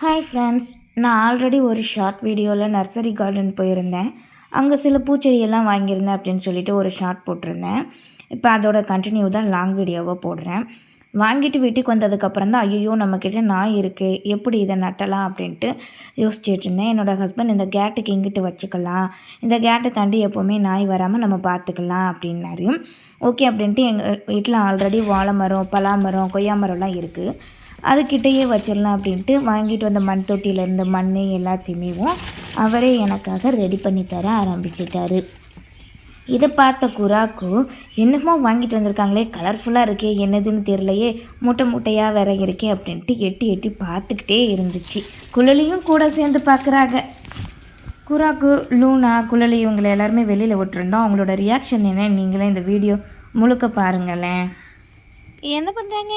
Hi friends நான் already ஒரு short வீடியோவில் நர்சரி கார்டன் போயிருந்தேன். அங்கே சில பூச்செடியெல்லாம் வாங்கியிருந்தேன் அப்படின்னு சொல்லிட்டு ஒரு ஷார்ட் போட்டிருந்தேன். இப்போ அதோட கண்டினியூ தான் லாங் வீடியோவாக போடுறேன். வாங்கிட்டு வீட்டுக்கு வந்ததுக்கப்புறம் தான் ஐயோ நம்மக்கிட்ட நாய் இருக்குது எப்படி இதை நட்டலாம் அப்படின்ட்டு யோசிச்சுட்டு இருந்தேன். என்னோடய ஹஸ்பண்ட் இந்த கேட்டுக்கு இங்கிட்டு வச்சுக்கலாம். இந்த கேட்டை தாண்டி எப்போவுமே நாய் வராமல் நம்ம பார்த்துக்கலாம் அப்படின்னாரு. ஓகே அப்படின்ட்டு எங்கள் வீட்டில் ஆல்ரெடி வாழை மரம் பலா மரம் கொய்யா மரம்லாம் இருக்குது அதுக்கிட்டேயே வச்சிடலாம் அப்படின்ட்டு வாங்கிட்டு வந்த மண் தொட்டியில் இருந்த மண் எல்லாத்தையுமேவும் அவரே எனக்காக ரெடி பண்ணி தர ஆரம்பிச்சிட்டாரு. இதை பார்த்த குராக்கு என்னமோ வாங்கிட்டு வந்திருக்காங்களே கலர்ஃபுல்லாக இருக்கே என்னதுன்னு தெரியலையே மூட்டை மூட்டையாக வேற இருக்கே அப்படின்ட்டு எட்டி எட்டி பார்த்துக்கிட்டே இருந்துச்சு. குழலியும் கூட சேர்ந்து பார்க்குறாங்க. குராக்கு லூனா குழலி இவங்களை எல்லாருமே வெளியில் விட்டுருந்தோம். அவங்களோட ரியாக்ஷன் என்ன? நீங்களே இந்த வீடியோ முழுக்க பாருங்களேன். என்ன பண்ணுறாங்க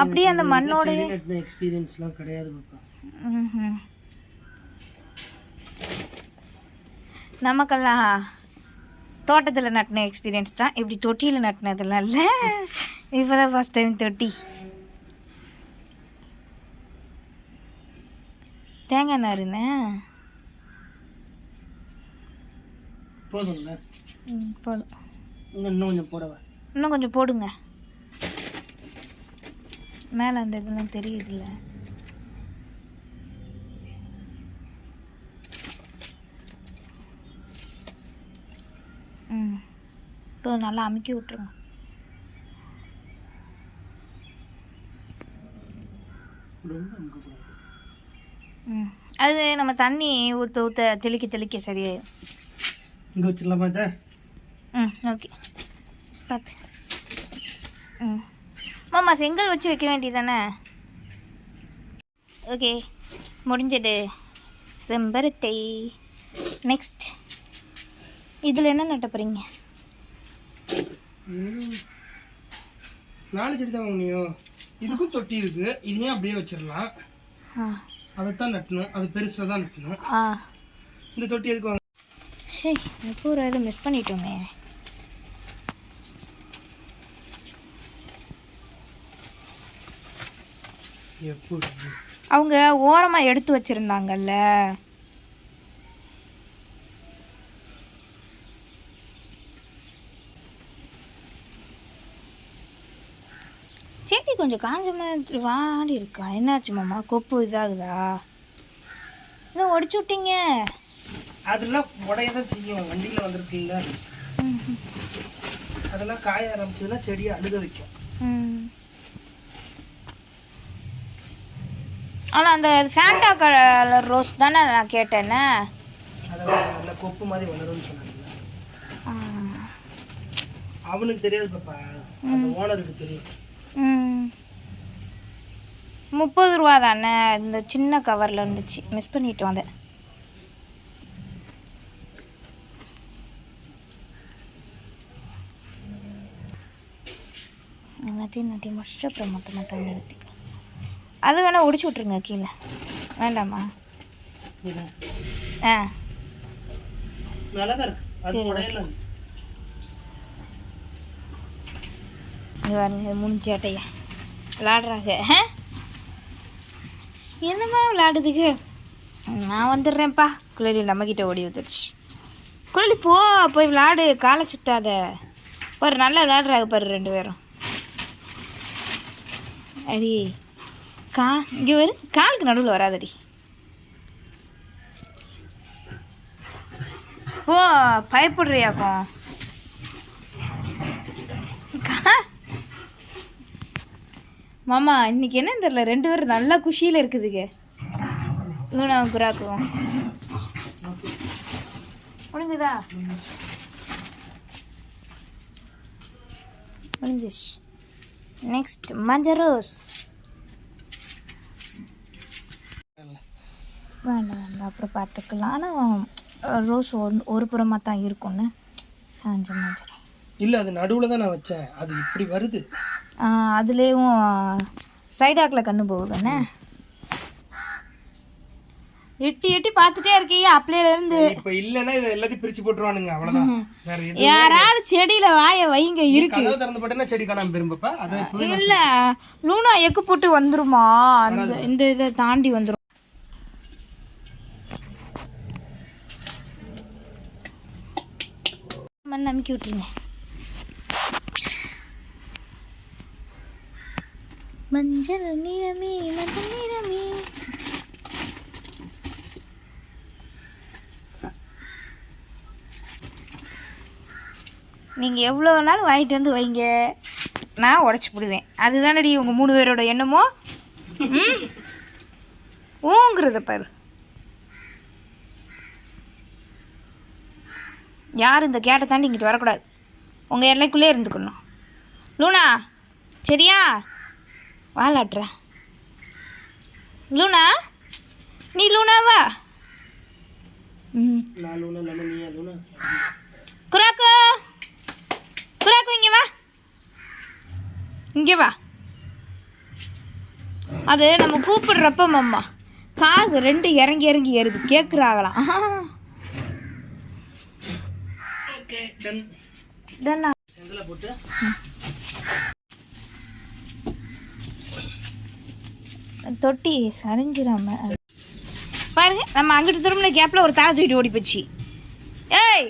அப்படியே அந்த மண்ணோட எக்ஸ்பீரியன்ஸ்லாம் கிடையாது. நமக்கெல்லாம் தோட்டத்தில் நட்டின எக்ஸ்பீரியன்ஸ் தான். இப்படி தொட்டியில் நட்டினதெல்லாம் இல்லை. இப்போ தான் ஃபஸ்ட் டைம் தொட்டி. தேங்காய் நாருண்ணே போதும். இன்னும் கொஞ்சம் போடவா? இன்னும் கொஞ்சம் போடுங்க. மேலே அந்த இதெல்லாம் தெரியுதுல்ல. ம். இப்போ நல்லா அமுக்கி விட்ருங்க. ம். அது நம்ம தண்ணி ஊற்ற ஊற்ற தெளிக்க தெளிக்க சரியாயிடும் இங்க வச்சிடலாமா ம் ஓகே. பார்த்து ம். மாமா செங்கல் வச்சு வைக்க வேண்டியதானே ஓகே முடிஞ்சது. செம்பருத்தை. நெக்ஸ்ட் இதில் என்ன நட்ட போகிறீங்க. நாலு செடி தான் வாங்கினியோ? இதுக்கும் தொட்டி இருக்கு. இதையும் அப்படியே வச்சிடலாம். ஆ. அதைத்தான் நட்டணும். அது பெருசாக தான் நட்டணும். ஆ. இந்த தொட்டி எதுக்கு வாங்க சரி இப்போ ஒரு இது மிஸ் பண்ணிட்டோமே. அவங்க ஓரமாக எடுத்து வச்சுருந்தாங்கல்ல. செடி கொஞ்சம் காஞ்ச மாதிரி வாடி இருக்கா? என்னாச்சு மாமா? கொப்பு இதாகுதா? இன்னும் ஒடிச்சு விட்டீங்க? அதெல்லாம் உடைய தான் செய்யும். வண்டியில் வந்திருக்குல்ல. அதெல்லாம் காய ஆரம்பிச்சதுன்னா செடியை அழுக வைக்கும். ஆனால் அந்த ஃபேண்டா கலர் ரோஸ் தானே நான் கேட்டேனே. அதெல்லாம் நல்ல கொப்பு மாதிரி வளரும்னு சொன்னாங்க. அவனுக்கு தெரியாது பாப்பா. அந்த ஓனருக்கு தெரியும். முப்பது ரூபா தானே இந்த சின்ன கவரில் இருந்துச்சு. மிஸ் பண்ணிட்டு வந்தேன். எல்லாத்தையும் நட்டி முடிச்சுட்டு அப்புறம் மொத்தமாக தண்ணி ஊற்றிக்கலாம் அது வேணால் ஒடிச்சு விட்ருங்க கீழே. வேண்டாமா? ஆ. சரி, பாருங்க மூணு சேட்டைய. விளாடுறாங்க? என்னம்மா விளாடுதுக்கு நான் வந்துடுறேன்ப்பா. குழலி நம்மக்கிட்ட ஓடி வந்துடுச்சு குழலி போ போய் விளாடு. காலை சுத்தாத. பாரு நல்லா விளாடுறாங்க பாரு ரெண்டு பேரும். அடி. கா இங்கே வரு. காலுக்கு நடுவில் வராதடி. ஓ பயப்படுறியாக்கும் மாமா இன்னைக்கு என்ன தெரியல. ரெண்டு பேரும் நல்லா குஷியில் இருக்குதுங்க. லூனாவும் குராக்கும் முடிஞ்சுதா? முடிஞ்சிச்சு நெக்ஸ்ட் மஞ்சள் ரோஸ். வேண்டாம் வேண்டாம். அப்புறம் பார்த்துக்கலாம். ஆனால் ரோஸ் ஒன் ஒரு புறமாக தான் இருக்கும்னு சாஞ்ச மாதிரி. இல்லை அது நடுவில் தான் நான் வச்சேன். அது இப்படி வருது. அதுலேயும் சைடாக்கில் கண்ணு போகுதுண்ணே எட்டி எட்டி பார்த்துட்டே இருக்கீங்க அப்படியிலேருந்து இப்ப இல்லன்னா இதை எல்லாத்தையும் பிரிச்சு போட்டுருவானுங்க. அவ்வளவுதான். யாராவது செடியில் வாய வைங்க இருக்கு. கதவு திறந்து போட்டேன்னா செடி காணாம பெரும்பப்பா அதை இல்ல. லூனா எக்கு போட்டு வந்துருமா? அந்த இந்த இதை தாண்டி வந்துரும். மண் அமுக்கி விட்டுருங்க. மஞ்சள் நிறமே மஞ்சள் நிறமே. நீங்கள் எவ்வளோ நாள் வாங்கிட்டு வந்து வைங்க. நான் உடச்சி போடுவேன். அதுதானடி உங்கள் மூணு பேரோட எண்ணமோ? ம்? ஊங்கிறத பாரு. யாரும் இந்த கேட்டை தாண்டி இங்கிட்டு வரக்கூடாது. உங்கள் எல்லைக்குள்ளே இருந்துக்கணும். லூனா சரியா வாலாட்டுற லூனா நீ லூனாவா குராக்கு குராக்கு இங்கே வா. இங்கே வா. அது நம்ம கூப்பிடுறப்ப மம்மா காது ரெண்டு இறங்கி இறங்கி ஏறுது. கேட்குறாங்களாம் போட்டு. தொட்டி சரிஞ்சிடாம பாருங்க நம்ம அங்கிட்டு திரும்பின கேப்பில் ஒரு தாளை தூக்கிட்டு ஓடி போச்சு. ஏய்!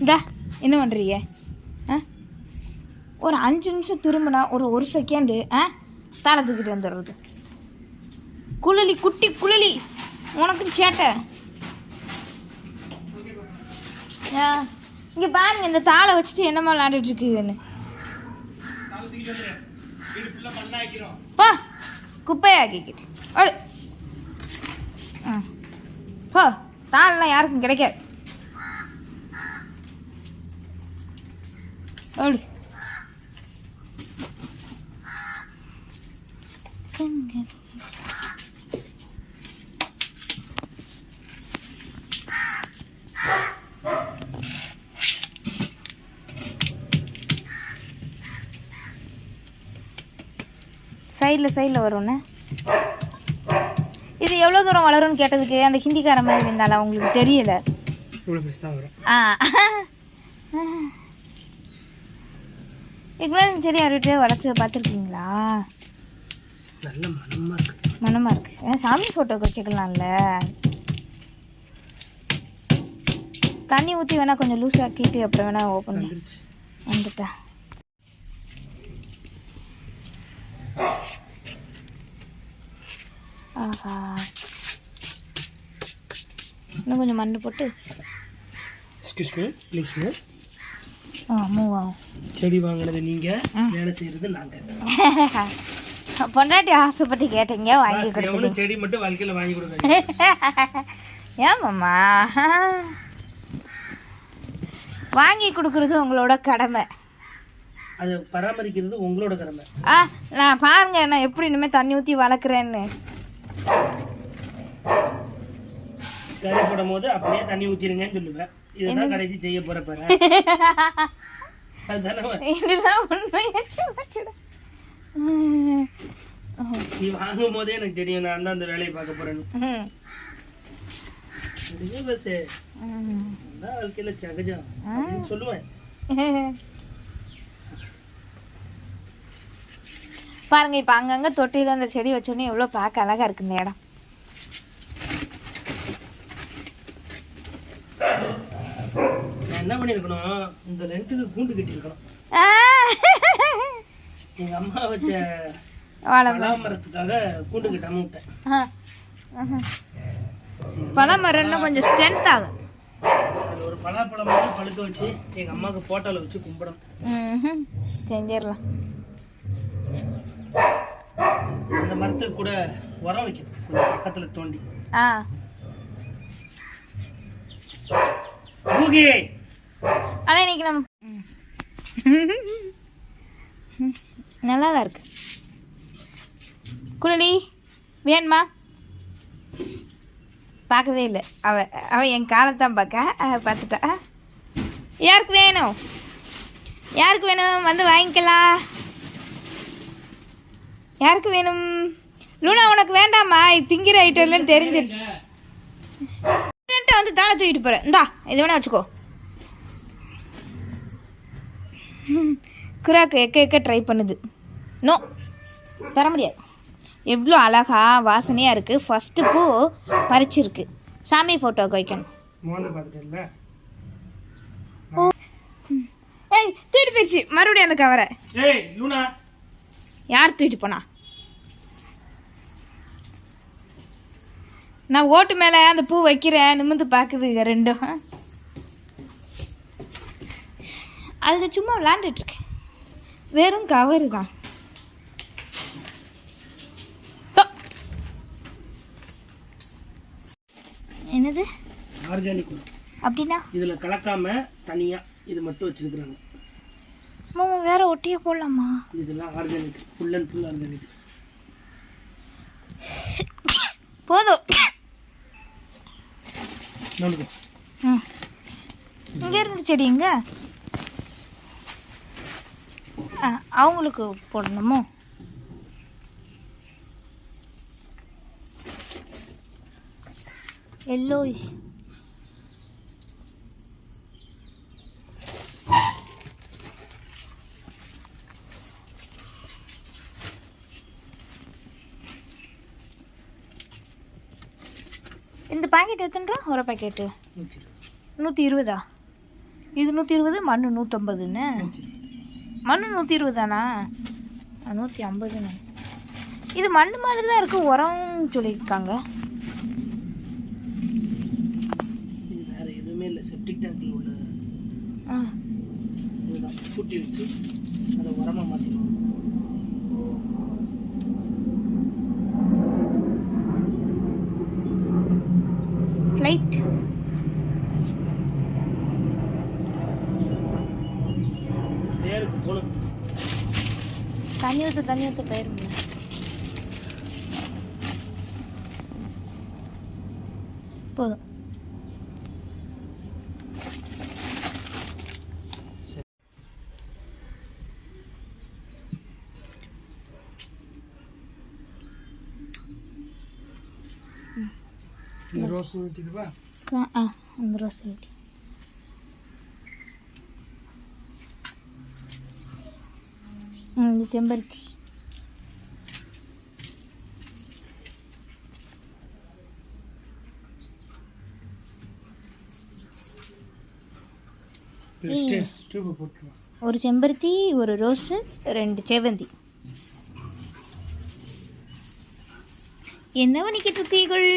இந்தா என்ன பண்ணுறீங்க ஆ? ஒரு அஞ்சு நிமிஷம் திரும்பினா ஒரு ஒரு செகண்டு ஆ? தாளை தூக்கிட்டு வந்துடுறது. குழலி குட்டி குழலி உனக்கு சேட்டை ஆ இங்கே பாருங்க இந்த தாளை வச்சுட்டு என்னம்மா விளாண்டுட்டு இருக்குன்னு வீடு ஃபுல்லா மண்ணா பா. குப்பையாக்கிக்கிட்டு போ தாள்லாம் யாருக்கும் கிடைக்காது. ஓடு கண்கள் சைடில் சைடில் வரும்ண்ணே இது எவ்வளோ தூரம் வளரும்னு கேட்டதுக்கு அந்த ஹிந்திக்கார மாதிரி இருந்தாலும் அவங்களுக்கு தெரியல. ஆ. இந்த செடி யார்கிட்டயே வளர்ச்சி பார்த்துருக்கீங்களா? நல்ல மனமா இருக்கு. மனமாக இருக்கு. சாமி ஃபோட்டோக்கு வச்சுக்கலாம்ல? தண்ணி ஊற்றி வேணால் கொஞ்சம் லூஸ் ஆக்கிட்டு அப்புறம் வேணால் ஓப்பன் வந்துட்டா. ஆஹா. இன்னும் கொஞ்சம் மண்ணு போட்டு. Excuse me please me ah move ஆகும் செடி வாங்கினது நீங்க வேலை செய்யறது நாங்க. பொண்டாட்டி ஆசைப்பட்டு கேட்டீங்க வாங்கி பாஸ், கொடுத்து எவனும் செடி மட்டும் வாழ்க்கையில வாங்கி கொடுக்காது ஏன் மாமா? வாங்கி கொடுக்குறது உங்களோட கடமை. அதை பராமரிக்கிறது உங்களோட கடமை. ஆ நான் பாருங்க நான் எப்படி இனிமேல் தண்ணி ஊற்றி வளர்க்குறேன்னு. கறி போடும் போது அப்படியே தண்ணி ஊத்திருங்கன்னு சொல்லுவேன். இதுதான் கடைசி செய்ய போற பாரு. நீ வாங்கும் போதே எனக்கு தெரியும் நான் தான் அந்த வேலையை பார்க்க போறேன்னு. பஸ் வாழ்க்கையில சகஜம். சொல்லுவேன். பாருங்க இப்போ அங்கங்கே தொட்டியில் அந்த செடி வச்சோடனே எவ்வளோ பார்க்க அழகா இருக்கு இந்த இடம். என்ன பண்ணிருக்கணும்? இந்த லென்த்துக்கு கூண்டு கட்டியிருக்கணும். எங்க அம்மா வச்ச பலாமரத்துக்காக கூண்டு கட்டாம விட்டேன். இன்னும் கொஞ்சம் ஸ்ட்ரென்த் ஆகும் ஒரு பலாப்பழம் பழுக்க வச்சு எங்க அம்மாவுக்கு போட்டோல வச்சு கும்பிடணும் ம்ஹும். செஞ்சிடலாம். அந்த மரத்துக்கு கூட உரம் வைக்கணும். பக்கத்துல தோண்டி. ஆ. ஊகி! ஆனால் இன்றைக்கி நம்ம நல்லா தான் இருக்கு. குழலி வேணுமா? பார்க்கவே இல்லை. அவ அவன் என் காலத்தான் பார்க்க. பார்த்துட்டா. யாருக்கு வேணும்? யாருக்கு வேணும்? வந்து வாங்கிக்கலாம். யாருக்கு வேணும்? லூனா உனக்கு வேண்டாமா? இது திங்கிற ஐட்டம் இல்லைன்னு தெரிஞ்சிருச்சு. வந்து தானே தூக்கிட்டு போகிறேன் இந்தா இது வேணா வச்சுக்கோ. குராக்கு எக்க எக்க ட்ரை பண்ணுது. நோ தர முடியாது. எவ்வளோ அழகா வாசனையாக இருக்குது ஃபஸ்ட்டு பூ பறிச்சிருக்கு. சாமி ஃபோட்டோவுக்கு வைக்கணும். ஏய் தூக்கிட்டு போயிடுச்சு. மறுபடியும் அந்த கவரை யார் தூக்கிட்டு போனா? நான் ஓட்டு மேலே அந்த பூ வைக்கிறேன். நிமிந்து பார்க்குதுங்க ரெண்டும். அதுக்கு சும்மா விளாண்டுட்டு இருக்கேன் வெறும் கவரு தான். என்னது? ஆர்கானிக் அப்படின்னா? இதுல கலக்காம தனியா இது மட்டும் வச்சிருக்கிறாங்க. மாமா வேற ஒட்டியே போடலாமா? இதெல்லாம் organic full and full organic. போதும். இங்கே இருந்து செடி எங்க? அவங்களுக்கு போடணுமோ? எல்லோ இந்த பாக்கெட் எத்தனை ஒரு பாக்கெட்டு நூற்றி இருபதா. இது நூற்றி இருபது மண் நூற்றம்பதுன்னு. மண் நூற்றி இருபதானா நூற்றி ஐம்பதுன்னு. இது மண் மாதிரி தான் இருக்குது உரம் சொல்லியிருக்காங்க. இது வேற எதுவுமே இல்லை செப்டிக் டேங்க்ல உள்ள கூட்டி வச்சு அதை உரமா மாற்றிடுவோம் தண்ணி ஊற்ற தண்ணி ஊற்ற போயிருங்க. போதும். ரோஸ் ஊற்றிடுவா க- ஆ அந்த ரோஸ் வெட்டி ம், இந்த செம்பருத்தி ஒரு செம்பருத்தி ஒரு ரோஸு ரெண்டு செவந்தி என்ன பண்ணிக்கிட்டு இருக்கீர்கள்